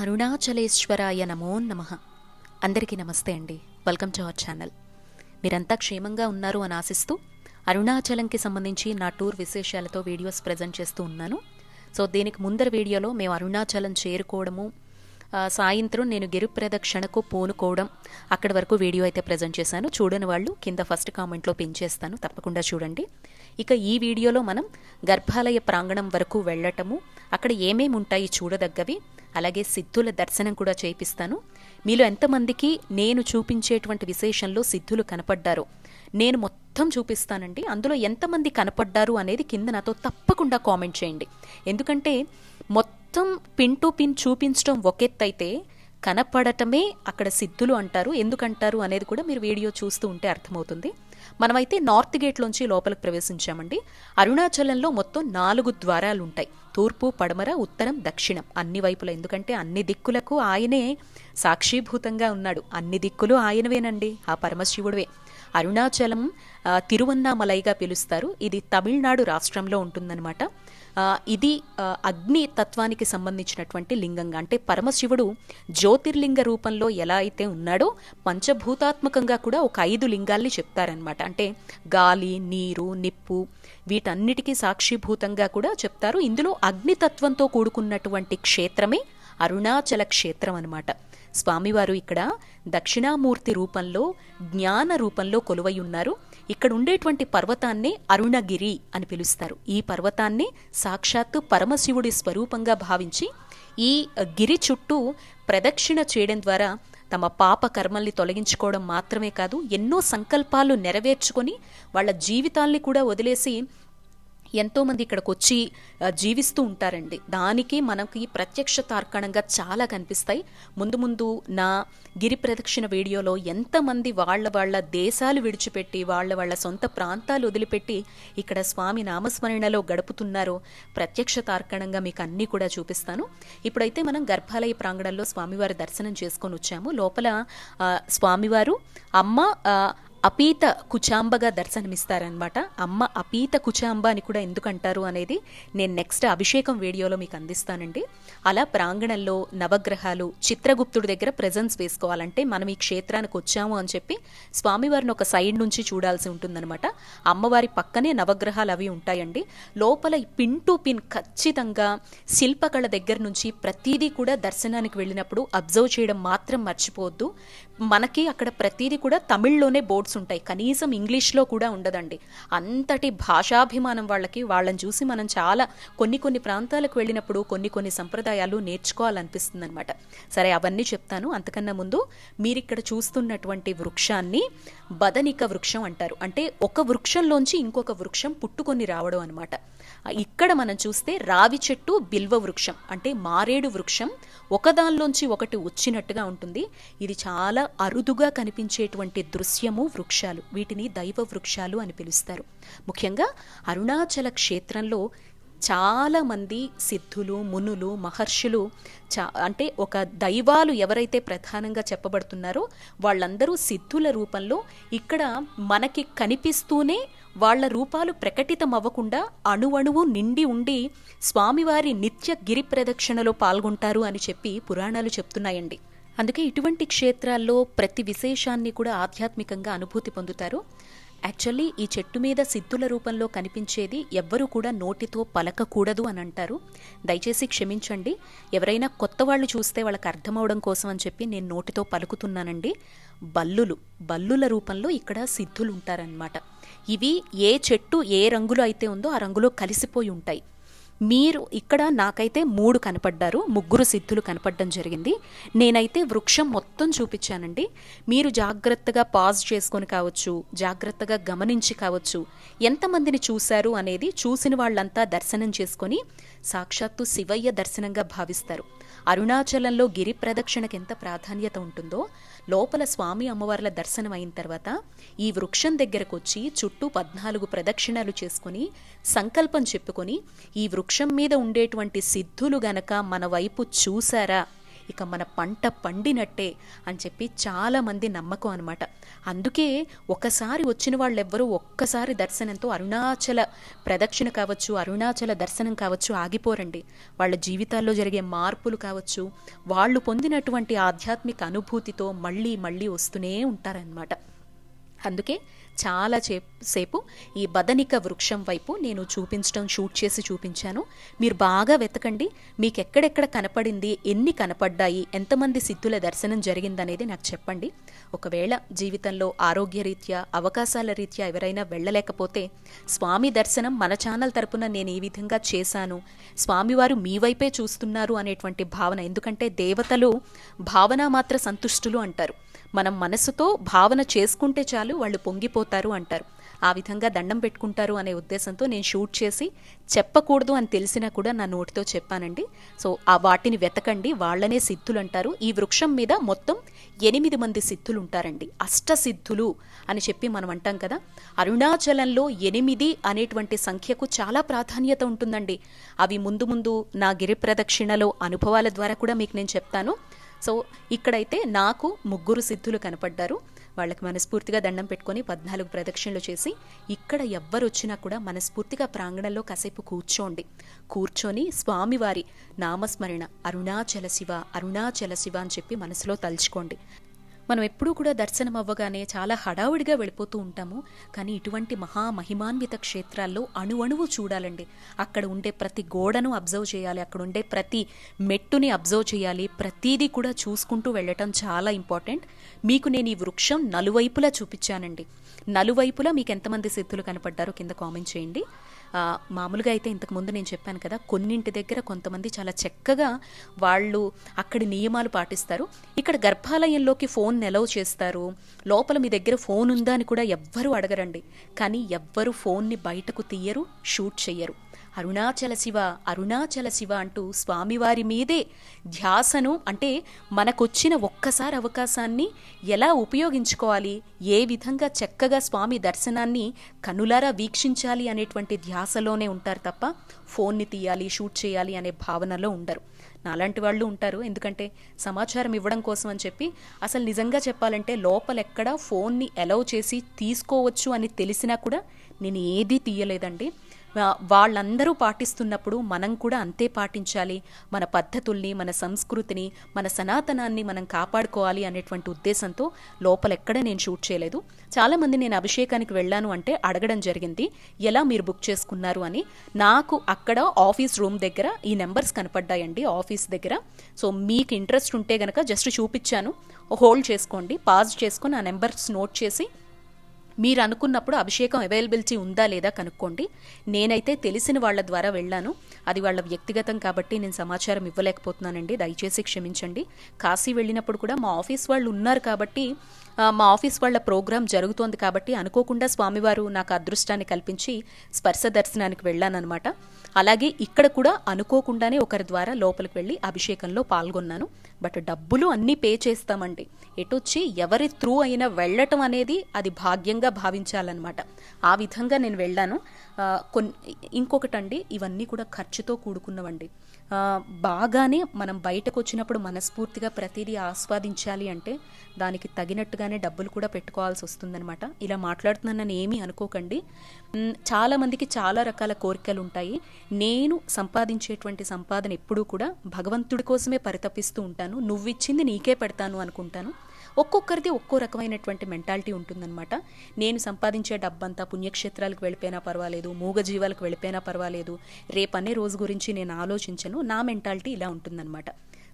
అరుణాచలేశ్వరాయ నమో నమ. అందరికీ నమస్తే అండి. వెల్కమ్ టు అవర్ ఛానల్ మీరంతా క్షేమంగా ఉన్నారు అని ఆశిస్తూ అరుణాచలంకి సంబంధించి నా టూర్ విశేషాలతో వీడియోస్ ప్రజెంట్ చేస్తూ ఉన్నాను. సో దీనికి ముందర వీడియోలో మేము అరుణాచలం చేరుకోవడము సాయంత్రం నేను గిరి ప్రదక్షిణకు పూనుకోవడం అక్కడి వరకు వీడియో అయితే ప్రజెంట్ చేశాను. చూడని వాళ్ళు కింద ఫస్ట్ కామెంట్లో పిన్ చేస్తాను. తప్పకుండా చూడండి. ఇక ఈ వీడియోలో మనం గర్భాలయ ప్రాంగణం వరకు వెళ్ళటము అక్కడ ఏమేమి ఉంటాయి చూడదగ్గవి అలాగే సిద్ధుల దర్శనం కూడా చేయిస్తాను. మీలో ఎంతమందికి నేను చూపించేటువంటి విశేషంలో సిద్ధులు కనపడ్డారో నేను మొత్తం చూపిస్తానండి. అందులో ఎంతమంది కనపడ్డారు అనేది కింద నాతో తప్పకుండా కామెంట్ చేయండి. ఎందుకంటే మొత్తం పిన్ టు పిన్ చూపించడం ఒకెత్తైతే కనపడటమే అక్కడ సిద్ధులు అంటారు ఎందుకంటారు అనేది కూడా మీరు వీడియో చూస్తూ ఉంటే అర్థమవుతుంది. మనమైతే నార్త్ గేట్లోంచి లోపలికి ప్రవేశించామండి. అరుణాచలంలో మొత్తం నాలుగు ద్వారాలు ఉంటాయి తూర్పు పడమర ఉత్తరం దక్షిణం. అన్ని వైపుల. ఎందుకంటే అన్ని దిక్కులకు ఆయనే సాక్షీభూతంగా ఉన్నాడు. అన్ని దిక్కులు ఆయనవేనండి. ఆ పరమశివుడివే. అరుణాచలం తిరువన్నామలైగా పిలుస్తారు. ఇది తమిళనాడు రాష్ట్రంలో ఉంటుందన్నమాట. ఇది అగ్ని తత్వానికి సంబంధించినటువంటి లింగంగా. అంటే పరమశివుడు జ్యోతిర్లింగ రూపంలో ఎలా అయితే ఉన్నాడో పంచభూతాత్మకంగా కూడా ఒక ఐదు లింగాల్ని చెప్తారనమాట అంటే గాలి నీరు నిప్పు వీటన్నిటికీ సాక్షిభూతంగా కూడా చెప్తారు. ఇందులో అగ్నితత్వంతో కూడుకున్నటువంటి క్షేత్రమే అరుణాచల క్షేత్రం అనమాట స్వామివారు ఇక్కడ దక్షిణామూర్తి రూపంలో జ్ఞాన రూపంలో కొలువై ఉన్నారు. ఇక్కడ ఉండేటువంటి పర్వతాన్నే అరుణగిరి అని పిలుస్తారు. ఈ పర్వతాన్ని సాక్షాత్తు పరమశివుడి స్వరూపంగా భావించి ఈ గిరి చుట్టూ ప్రదక్షిణ చేయడం ద్వారా తమ పాప కర్మల్ని తొలగించుకోవడం మాత్రమే కాదు ఎన్నో సంకల్పాలు నెరవేర్చుకొని వాళ్ళ జీవితాల్ని కూడా వదిలేసి ఎంతోమంది ఇక్కడికి వచ్చి జీవిస్తూ ఉంటారండి. దానికి మనకి ప్రత్యక్ష తార్కణంగా చాలా కనిపిస్తాయి. ముందు ముందు నా గిరి ప్రదక్షిణ వీడియోలో ఎంతమంది వాళ్ళ వాళ్ళ దేశాలు విడిచిపెట్టి వాళ్ళ వాళ్ళ సొంత ప్రాంతాలు వదిలిపెట్టి ఇక్కడ స్వామి నామస్మరణలో గడుపుతున్నారో ప్రత్యక్ష తార్కణంగా మీకు అన్నీ కూడా చూపిస్తాను. ఇప్పుడైతే మనం గర్భాలయ ప్రాంగణంలో స్వామివారి దర్శనం చేసుకొని వచ్చాము. లోపల స్వామివారు అమ్మ అపీత కుచాంబగా దర్శనమిస్తారనమాట అమ్మ అపీత కుచాంబ అని కూడా ఎందుకంటారు అనేది నేను నెక్స్ట్ అభిషేకం వీడియోలో మీకు అందిస్తానండి. అలా ప్రాంగణంలో నవగ్రహాలు చిత్రగుప్తుడి దగ్గర ప్రజెన్స్ వేసుకోవాలంటే మనం ఈ క్షేత్రానికి వచ్చాము అని చెప్పి స్వామివారిని ఒక సైడ్ నుంచి చూడాల్సి ఉంటుందన్నమాట. అమ్మవారి పక్కనే నవగ్రహాలు అవి ఉంటాయండి. లోపల పిన్ టు పిన్ ఖచ్చితంగా శిల్పకళ దగ్గర నుంచి ప్రతిదీ కూడా దర్శనానికి వెళ్ళినప్పుడు అబ్జర్వ్ చేయడం మాత్రం మర్చిపోవద్దు. మనకి అక్కడ ప్రతిదీ కూడా తమిళ్ళోనే బోర్డ్స్ ఉంటాయి. కనీసం ఇంగ్లీష్లో కూడా ఉండదండి. అంతటి భాషాభిమానం వాళ్ళకి వాళ్ళని చూసి మనం చాలా కొన్ని కొన్ని ప్రాంతాలకు వెళ్ళినప్పుడు కొన్ని కొన్ని సంప్రదాయాలు నేర్చుకోవాలనిపిస్తుంది అనమాట సరే అవన్నీ చెప్తాను. అంతకన్నా ముందు మీరు ఇక్కడ చూస్తున్నటువంటి వృక్షాన్ని బదనిక వృక్షం అంటారు. అంటే ఒక వృక్షంలోంచి ఇంకొక వృక్షం పుట్టుకొని రావడం అనమాట ఇక్కడ మనం చూస్తే రావి చెట్టు బిల్వ వృక్షం అంటే మారేడు వృక్షం ఒకదానిలోంచి ఒకటి వచ్చినట్టుగా ఉంటుంది. ఇది చాలా అరుదుగా కనిపించేటువంటి దృశ్యము వృక్షాలు. వీటిని దైవ వృక్షాలు అని పిలుస్తారు. ముఖ్యంగా అరుణాచల క్షేత్రంలో చాలామంది సిద్ధులు మునులు మహర్షులు చా అంటే ఒక దైవాలు ఎవరైతే ప్రధానంగా చెప్పబడుతున్నారో వాళ్ళందరూ సిద్ధుల రూపంలో ఇక్కడ మనకి కనిపిస్తూనే వాళ్ళ రూపాలు ప్రకటితం అవ్వకుండా అణువణువు నిండి ఉండి స్వామివారి నిత్య గిరి ప్రదక్షిణలో పాల్గొంటారు అని చెప్పి పురాణాలు చెప్తున్నాయండి. అందుకే ఇటువంటి క్షేత్రాల్లో ప్రతి విశేషాన్ని కూడా ఆధ్యాత్మికంగా అనుభూతి పొందుతారు. యాక్చువల్లీ ఈ చెట్టు మీద సిద్ధుల రూపంలో కనిపించేది ఎవ్వరూ కూడా నోటితో పలకకూడదు అని అంటారు. దయచేసి క్షమించండి. ఎవరైనా కొత్త వాళ్ళు చూస్తే వాళ్ళకి అర్థమవడం కోసం అని చెప్పి నేను నోటితో పలుకుతున్నానండి. బల్లులు బల్లుల రూపంలో ఇక్కడ సిద్ధులు ఉంటారనమాట ఇవి ఏ చెట్టు ఏ రంగులో అయితే ఉందో ఆ రంగులో కలిసిపోయి ఉంటాయి. మీరు ఇక్కడ నాకైతే మూడు కనపడ్డారు ముగ్గురు సిద్ధులు కనపడడం జరిగింది. నేనైతే వృక్షం మొత్తం చూపించానండి. మీరు జాగ్రత్తగా పాజ్ చేసుకొని కావచ్చు జాగ్రత్తగా గమనించి కావచ్చు ఎంతమందిని చూశారు అనేది చూసిన వాళ్ళంతా దర్శనం చేసుకొని సాక్షాత్తు శివయ్య దర్శనంగా భావిస్తారు. అరుణాచలంలో గిరి ప్రదక్షిణకి ఎంత ప్రాధాన్యత ఉంటుందో లోపల స్వామి అమ్మవార్ల దర్శనం అయిన తర్వాత ఈ వృక్షం దగ్గరకు వచ్చి చుట్టూ పద్నాలుగు ప్రదక్షిణాలు చేసుకుని సంకల్పం చెప్పుకొని ఈ వృక్షం మీద ఉండేటువంటి సిద్ధులు గనక మన వైపు చూసారా ఇక మన పంట పండినట్టే అని చెప్పి చాలామంది నమ్మకం అనమాట అందుకే ఒకసారి వచ్చిన వాళ్ళెవ్వరూ ఒక్కసారి దర్శనంతో అరుణాచల ప్రదక్షిణ కావచ్చు అరుణాచల దర్శనం కావచ్చు ఆగిపోరండి. వాళ్ళ జీవితాల్లో జరిగే మార్పులు కావచ్చు వాళ్ళు పొందినటువంటి ఆధ్యాత్మిక అనుభూతితో మళ్ళీ మళ్ళీ వస్తూనే ఉంటారనమాట అందుకే చాలా సేపు ఈ బదనిక వృక్షం వైపు నేను చూపించడం షూట్ చేసి చూపించాను. మీరు బాగా వెతకండి. మీకు ఎక్కడెక్కడ కనపడింది ఎన్ని కనపడ్డాయి ఎంతమంది సిద్ధుల దర్శనం జరిగిందనేది నాకు చెప్పండి. ఒకవేళ జీవితంలో ఆరోగ్యరీత్యా అవకాశాల రీత్యా ఎవరైనా వెళ్ళలేకపోతే స్వామి దర్శనం మన ఛానల్ తరపున నేను ఈ విధంగా చేశాను. స్వామివారు మీ వైపే చూస్తున్నారు అనేటువంటి భావన. ఎందుకంటే దేవతలు భావన మాత్ర సంతుష్టులు అంటారు. మనం మనసుతో భావన చేసుకుంటే చాలు వాళ్ళు పొంగిపోతారు అంటారు. ఆ విధంగా దండం పెట్టుకుంటారు అనే ఉద్దేశంతో నేను షూట్ చేసి చెప్పకూడదు అని తెలిసినా కూడా నా నోటితో చెప్పానండి. సో ఆ వాటిని వెతకండి. వాళ్ళనే సిద్ధులు అంటారు. ఈ వృక్షం మీద మొత్తం ఎనిమిది మంది సిద్ధులు ఉంటారండి. అష్టసిద్ధులు అని చెప్పి మనం అంటాం కదా. అరుణాచలంలో ఎనిమిది అనేటువంటి సంఖ్యకు చాలా ప్రాధాన్యత ఉంటుందండి. అవి ముందు ముందు నా గిరి ప్రదక్షిణలో అనుభవాల ద్వారా కూడా మీకు నేను చెప్తాను. సో ఇక్కడైతే నాకు ముగ్గురు సిద్ధులు కనపడ్డారు. వాళ్ళకి మనస్ఫూర్తిగా దండం పెట్టుకొని పద్నాలుగు ప్రదక్షిణలు చేసి ఇక్కడ ఎవ్వరు వచ్చినా కూడా మనస్ఫూర్తిగా ప్రాంగణంలో కాసేపు కూర్చోండి. కూర్చొని స్వామివారి నామస్మరణ అరుణాచల శివ అరుణాచల శివ అని చెప్పి మనసులో తలుచుకోండి. మనం ఎప్పుడూ కూడా దర్శనం అవ్వగానే చాలా హడావుడిగా వెళ్ళిపోతూ ఉంటాము. కానీ ఇటువంటి మహా మహిమాన్విత క్షేత్రాల్లో అణువణువు చూడాలండి. అక్కడ ఉండే ప్రతి గోడను అబ్జర్వ్ చేయాలి. అక్కడ ఉండే ప్రతి మెట్టుని అబ్జర్వ్ చేయాలి. ప్రతీది కూడా చూసుకుంటూ వెళ్ళటం చాలా ఇంపార్టెంట్. మీకు నేను ఈ వృక్షం నలువైపులా చూపించానండి. నలువైపులా మీకు ఎంతమంది సిద్ధులు కనపడ్డారో కింద కామెంట్ చేయండి. మామూలుగా అయితే ఇంతకుముందు నేను చెప్పాను కదా కొన్నింటి దగ్గర కొంతమంది చాలా చక్కగా వాళ్ళు అక్కడి నియమాలు పాటిస్తారు. ఇక్కడ గర్భాలయంలోకి ఫోన్ నెలవ్ చేస్తారు. లోపల మీ దగ్గర ఫోన్ ఉందా అని కూడా ఎవ్వరూ అడగరండి. కానీ ఎవ్వరు ఫోన్ని బయటకు తీయరు షూట్ చెయ్యరు. అరుణాచల శివ అరుణాచల శివ అంటూ స్వామివారి మీదే ధ్యాసను అంటే మనకొచ్చిన ఒక్కసారి అవకాశాన్ని ఎలా ఉపయోగించుకోవాలి? ఏ విధంగా చక్కగా స్వామి దర్శనాన్ని కనులారా వీక్షించాలి అనేటువంటి ధ్యాసలోనే ఉంటారు తప్ప ఫోన్ని తీయాలి షూట్ చేయాలి అనే భావనలో ఉండరు. నాలాంటి వాళ్ళు ఉంటారు. ఎందుకంటే సమాచారం ఇవ్వడం కోసం అని చెప్పి అసలు నిజంగా చెప్పాలంటే లోపలెక్కడ ఫోన్ని అలౌ చేసి తీసుకోవచ్చు అని తెలిసినా కూడా నేను ఏదీ తీయలేదండి. వాళ్ళందరూ పాటిస్తున్నప్పుడు మనం కూడా అంతే పాటించాలి. మన పద్ధతుల్ని మన సంస్కృతిని మన సనాతనాన్ని మనం కాపాడుకోవాలి అనేటువంటి ఉద్దేశంతో లోపల ఎక్కడ నేను షూట్ చేయలేదు. చాలామంది నేను అభిషేకానికి వెళ్ళాను అంటే అడగడం జరిగింది ఎలా మీరు బుక్ చేసుకున్నారు అని. నాకు అక్కడ ఆఫీస్ రూమ్ దగ్గర ఈ నెంబర్స్ కనపడ్డాయండి ఆఫీస్ దగ్గర. సో మీకు ఇంట్రెస్ట్ ఉంటే గనక జస్ట్ చూపించాను హోల్డ్ చేసుకోండి పాజ్ చేసుకొని ఆ నెంబర్స్ నోట్ చేసి మీరు అనుకున్నప్పుడు అభిషేకం అవైలబిలిటీ ఉందా లేదా కనుక్కోండి. నేనైతే తెలిసిన వాళ్ళ ద్వారా వెళ్ళాను. అది వాళ్ళ వ్యక్తిగతం కాబట్టి నేను సమాచారం ఇవ్వలేకపోతున్నానండి. దయచేసి క్షమించండి. కాశీ వెళ్ళినప్పుడు కూడా మా ఆఫీస్ వాళ్ళు ఉన్నారు కాబట్టి మా ఆఫీస్ వాళ్ళ ప్రోగ్రాం జరుగుతోంది కాబట్టి అనుకోకుండా స్వామివారు నాకు అదృష్టాన్ని కల్పించి స్పర్శ దర్శనానికి వెళ్ళానన్నమాట. అలాగే ఇక్కడ కూడా అనుకోకుండానే ఒకరి ద్వారా లోపలికి వెళ్ళి అభిషేకంలో పాల్గొన్నాను. బట్ డబ్బులు అన్నీ పే చేస్తామండి. ఎటొచ్చి ఎవరి త్రూ అయినా వెళ్ళటం అనేది అది భాగ్యంగా భావించాలన్నమాట. ఆ విధంగా నేను వెళ్ళాను. కొన్ని ఇంకొకటండి ఇవన్నీ కూడా ఖర్చుతో కూడుకున్నవండి. బాగానే మనం బయటకు వచ్చినప్పుడు మనస్ఫూర్తిగా ప్రతిదీ ఆస్వాదించాలి అంటే దానికి తగినట్టుగానే డబ్బులు కూడా పెట్టుకోవాల్సి వస్తుందన్నమాట. ఇలా మాట్లాడుతున్నానని ఏమీ అనుకోకండి. చాలామందికి చాలా చాలా రకాల కోరికలు ఉంటాయి. నేను సంపాదించేటువంటి సంపాదన ఎప్పుడూ కూడా భగవంతుడి కోసమే పరితపిస్తూ ఉంటాను. నువ్విచ్చింది నీకే పెడతాను అనుకుంటాను. ఒక్కొక్కరిది ఒక్కో రకమైనటువంటి మెంటాలిటీ ఉంటుందన్నమాట. నేను సంపాదించే డబ్బంతా పుణ్యక్షేత్రాలకు వెళ్ళిపోయినా పర్వాలేదు మూగజీవాలకు వెళ్ళిపోయినా పర్వాలేదు. రేపనే రోజు గురించి నేను ఆలోచించను. నా మెంటాలిటీ ఇలా ఉంటుందన్నమాట.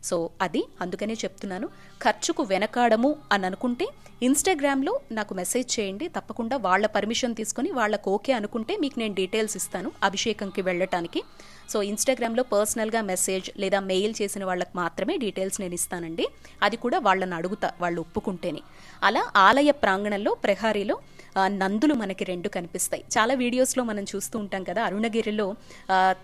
సో అది అందుకనే చెప్తున్నాను. ఖర్చుకు వెనకాడము అని అనుకుంటే ఇన్స్టాగ్రామ్లో నాకు మెసేజ్ చేయండి. తప్పకుండా వాళ్ళ పర్మిషన్ తీసుకొని వాళ్ళకు ఓకే అనుకుంటే మీకు నేను డీటెయిల్స్ ఇస్తాను అభిషేకంకి వెళ్ళటానికి. సో ఇన్స్టాగ్రామ్లో పర్సనల్గా మెసేజ్ లేదా మెయిల్ చేసిన వాళ్ళకి మాత్రమే డీటెయిల్స్ నేను ఇస్తానండి. అది కూడా వాళ్ళని అడుగుతా వాళ్ళు ఒప్పుకుంటేనే. అలా ఆలయ ప్రాంగణంలో ప్రహారీలో నందులు మనకి రెండు కనిపిస్తాయి. చాలా వీడియోస్లో మనం చూస్తూ ఉంటాం కదా అరుణగిరిలో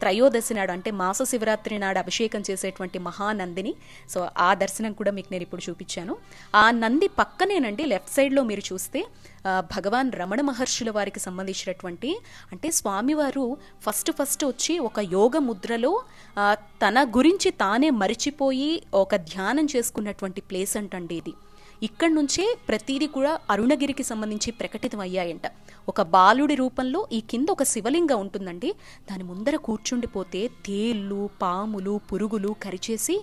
త్రయోదశి నాడు అంటే మాస శివరాత్రి నాడు అభిషేకం చేసేటువంటి మహానందిని. సో ఆ దర్శనం కూడా మీకు నేను ఇప్పుడు చూపించాను. ఆ నంది పక్కనేనండి లెఫ్ట్ సైడ్లో మీరు చూస్తే భగవాన్ రమణ మహర్షుల వారికి సంబంధించినటువంటి అంటే స్వామివారు ఫస్ట్ ఫస్ట్ వచ్చి ఒక యోగ ముద్రలో తన గురించి తానే మరిచిపోయి ఒక ధ్యానం చేసుకున్నటువంటి ప్లేస్ అంటండి ఇది. ఇక్కడి నుంచే ప్రతిదీ కూడా అరుణగిరికి సంబంధించి ప్రకటితం అయ్యాయంట. ఒక బాలుడి రూపంలో ఈ కింద ఒక శివలింగం ఉంటుందండి. దాని ముందర కూర్చుండిపోతే తేళ్ళు పాములు పురుగులు కరిచేసి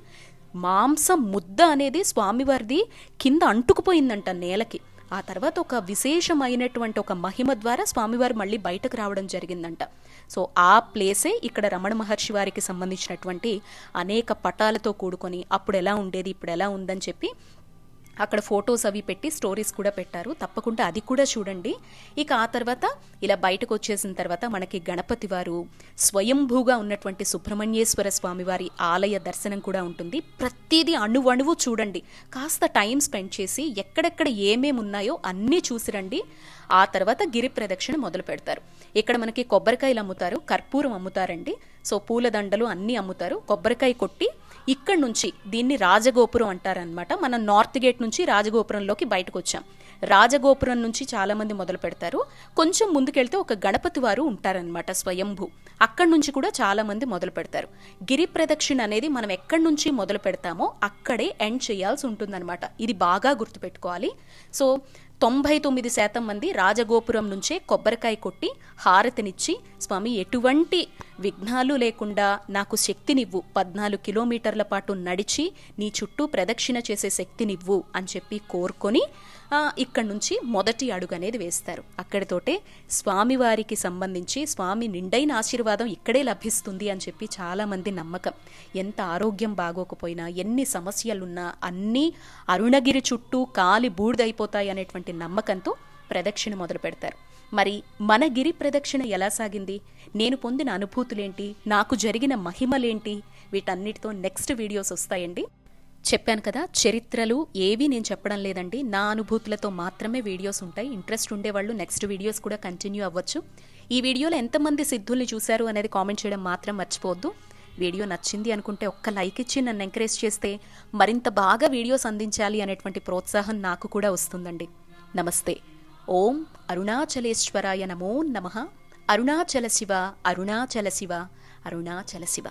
మాంసం ముద్ద అనేది స్వామివారిది కింద అంటుకుపోయిందంట నేలకి. ఆ తర్వాత ఒక విశేషమైనటువంటి ఒక మహిమ ద్వారా స్వామివారు మళ్ళీ బయటకు రావడం జరిగిందంట. సో ఆ ప్లేసే ఇక్కడ రమణ మహర్షి వారికి సంబంధించినటువంటి అనేక పటాలతో కూడుకొని అప్పుడు ఎలా ఉండేది ఇప్పుడు ఎలా ఉందని చెప్పి అక్కడ ఫొటోస్ అవి పెట్టి స్టోరీస్ కూడా పెట్టారు. తప్పకుండా అది కూడా చూడండి. ఇక ఆ తర్వాత ఇలా బయటకు వచ్చేసిన తర్వాత మనకి గణపతి వారు స్వయంభూగా ఉన్నటువంటి సుబ్రహ్మణ్యేశ్వర స్వామి వారి ఆలయ దర్శనం కూడా ఉంటుంది. ప్రతిదీ అణువణువు చూడండి. కాస్త టైం స్పెండ్ చేసి ఎక్కడెక్కడ ఏమేమి ఉన్నాయో అన్నీ చూసిరండి ఆ తర్వాత గిరి ప్రదక్షిణ మొదలు పెడతారు. ఇక్కడ మనకి కొబ్బరికాయలు అమ్ముతారు. కర్పూరం అమ్ముతారండి. సో పూలదండలు అన్నీ అమ్ముతారు. కొబ్బరికాయ కొట్టి ఇక్కడ నుంచి దీన్ని రాజగోపురం అంటారనమాట మనం నార్త్ గేట్ నుంచి రాజగోపురంలోకి బయటకు వచ్చాం రాజగోపురం నుంచి చాలామంది మొదలు పెడతారు. కొంచెం ముందుకెళ్తే ఒక గణపతి వారు ఉంటారనమాట స్వయంభూ. అక్కడి నుంచి కూడా చాలామంది మొదలు పెడతారు. గిరి ప్రదక్షిణ అనేది మనం ఎక్కడి నుంచి మొదలు పెడతామో అక్కడే ఎండ్ చేయాల్సి ఉంటుందన్నమాట. ఇది బాగా గుర్తుపెట్టుకోవాలి. సో తొంభై తొమ్మిది శాతం మంది రాజగోపురం నుంచే కొబ్బరికాయ కొట్టి హారతినిచ్చి స్వామి ఎటువంటి విఘ్నాలు లేకుండా నాకు శక్తినివ్వు. పద్నాలుగు కిలోమీటర్ల పాటు నడిచి నీ చుట్టూ ప్రదక్షిణ చేసే శక్తినివ్వు అని చెప్పి కోరుకొని ఇక్కడి నుంచి మొదటి అడుగు అనేది వేస్తారు. అక్కడితోటే స్వామివారికి సంబంధించి స్వామి నిండైన ఆశీర్వాదం ఇక్కడే లభిస్తుంది అని చెప్పి చాలామంది నమ్మకం. ఎంత ఆరోగ్యం బాగోకపోయినా ఎన్ని సమస్యలున్నా అన్నీ అరుణగిరి చుట్టూ కాలి బూడిదైపోతాయి అనేటువంటి నమ్మకంతో ప్రదక్షిణ మొదలు పెడతారు మరి మన గిరి ప్రదక్షిణ ఎలా సాగింది? నేను పొందిన అనుభూతులేంటి? నాకు జరిగిన మహిమలేంటి? వీటన్నిటితో నెక్స్ట్ వీడియోస్ వస్తాయండి. చెప్పాను కదా చరిత్రలు ఏవి నేను చెప్పడం లేదండి. నా అనుభూతులతో మాత్రమే వీడియోస్ ఉంటాయి. ఇంట్రెస్ట్ ఉండేవాళ్ళు నెక్స్ట్ వీడియోస్ కూడా కంటిన్యూ అవ్వచ్చు. ఈ వీడియోలో ఎంతమంది సిద్ధుల్ని చూశారు అనేది కామెంట్ చేయడం మాత్రం మర్చిపోవద్దు. వీడియో నచ్చింది అనుకుంటే ఒక్క లైక్ ఇచ్చి నన్ను ఎంకరేజ్ చేస్తే మరింత బాగా వీడియోస్ అందించాలి అనేటువంటి ప్రోత్సాహం నాకు కూడా వస్తుందండి. నమస్తే. ఓం అరుణాచలేశ్వరాయ నమో నమ. అరుణాచల శివ అరుణాచల శివ అరుణాచల శివ.